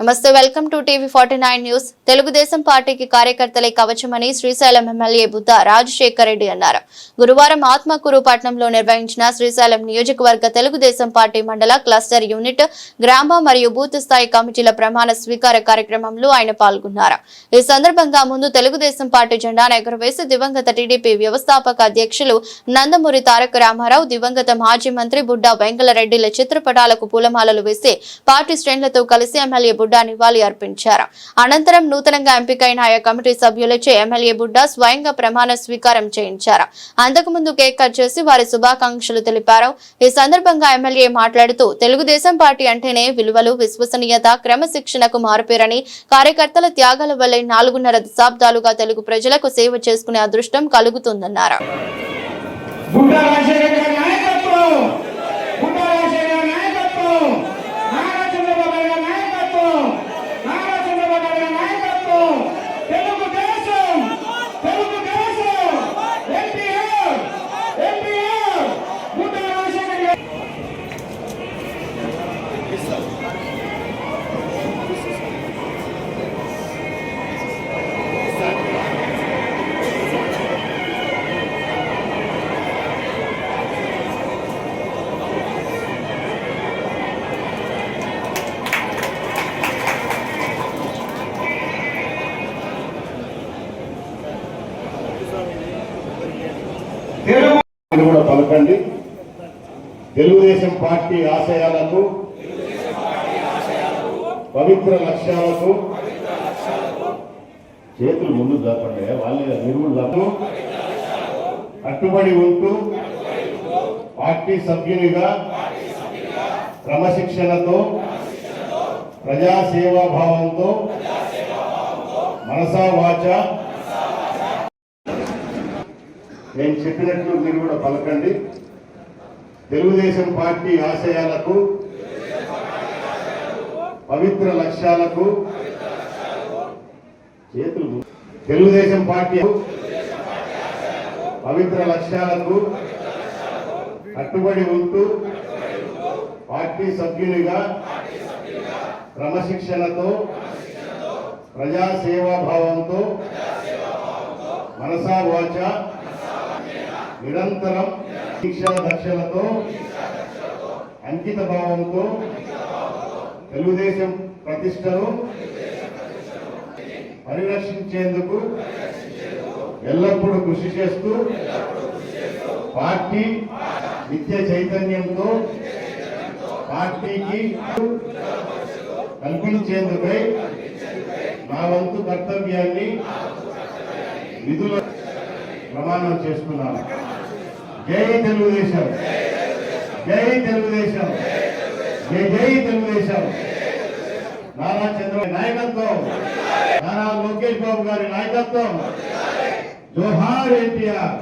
నమస్తే welcome to TV forty nine news. Telugu Desam పార్టీకి కార్యకర్తలే కవచమని శ్రీశైలం ఎమ్మెల్యే బుద్ధ రాజశేఖర్ రెడ్డి అన్నారు. గురువారం ఆత్మకూరు పట్టణంలో నిర్వహించిన శ్రీశైలం నియోజకవర్గ తెలుగుదేశం పార్టీ మండల క్లస్టర్ యూనిట్ గ్రామ మరియు బూత్ స్థాయి కమిటీల ప్రమాణ స్వీకార కార్యక్రమంలో ఆయన పాల్గొన్నారు. ఈ సందర్భంగా ముందు తెలుగుదేశం పార్టీ జెండాను ఎగురవేసి దివంగత టీడీపీ వ్యవస్థాపక అధ్యక్షులు నందమూరి తారక రామారావు దివంగత మాజీ మంత్రి బుడ్డా వెంకలరెడ్డిల చిత్రపటాలకు పూలమాలలు వేసి పార్టీ శ్రేణులతో కలిసి ఎమ్మెల్యే బుడ్డా నివాళి అర్పించారు. అనంతరం నూతనంగా ఎంపికైన ఆయా కమిటీ సభ్యులచే ఎమ్మెల్యే బుడ్డా స్వయంగా ప్రమాణ స్వీకారం చేయించారు. అంతకుముందు కేక్ కట్ చేసి వారి శుభాకాంక్షలు తెలిపారు. ఈ సందర్భంగా ఎమ్మెల్యే మాట్లాడుతూ తెలుగుదేశం పార్టీ అంటేనే విలువలు విశ్వసనీయత క్రమశిక్షణకు మారుపేరని కార్యకర్తల త్యాగాల వల్లే నాలుగున్నర దశాబ్దాలుగా తెలుగు ప్రజలకు సేవ చేసుకునే అదృష్టం కలుగుతుందన్నారు. తెలుగుదేశం పార్టీ ఆశయాలకు పవిత్ర లక్ష్యాలకు చేతులు ముందు జాపండి వాళ్ళే మీరు కట్టుబడి ఉంటూ పార్టీ సభ్యునిగా క్రమశిక్షణతో ప్రజాసేవా భావంతో మనసా వాచ. నేను చెప్పినట్లు మీరు కూడా పలకండి. తెలుగుదేశం పార్టీ ఆశయాలకు పవిత్ర లక్ష్యాలకు చేతులు తెలుగుదేశం పార్టీ పవిత్ర లక్ష్యాలకు కట్టుబడి ఉంటూ పార్టీ సభ్యునిగా క్రమశిక్షణతో ప్రజాసేవా భావంతో మనసా వాచ నిరంతరం శిక్షణ దక్షలతో అంకిత భావంతో తెలుగుదేశం ప్రతిష్టను పరిరక్షించేందుకు ఎల్లప్పుడూ కృషి చేస్తూ పార్టీ నిత్య చైతన్యంతో పార్టీకి కల్పించేందుకై నా వంతు కర్తవ్యాన్ని విధుల ప్రమాణం చేస్తున్నాను. జై తెలుగుదేశం జై తెలుగుదేశం జై జై తెలుగుదేశం నారా చంద్ర నాయకత్వం నారా లోకేష్ బాబు గారి నాయకత్వం జోహార్ ఎన్టీఆర్